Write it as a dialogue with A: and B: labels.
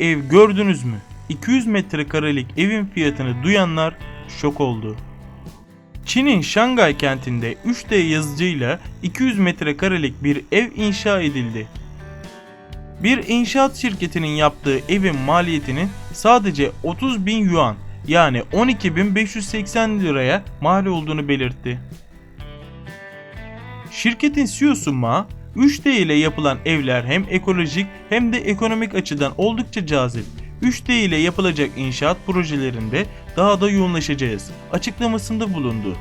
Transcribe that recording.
A: ev gördünüz mü? 200 metrekarelik evin fiyatını duyanlar şok oldu. Çin'in Şangay kentinde 3D yazıcıyla 200 metrekarelik bir ev inşa edildi. Bir inşaat şirketinin yaptığı evin maliyetinin sadece 30 bin yuan yani 12.580 liraya mal olduğunu belirtti. Şirketin CEO'su Ma, 3D ile yapılan evler hem ekolojik hem de ekonomik açıdan oldukça cazip. 3D ile yapılacak inşaat projelerinde daha da yoğunlaşacağız açıklamasında bulundu.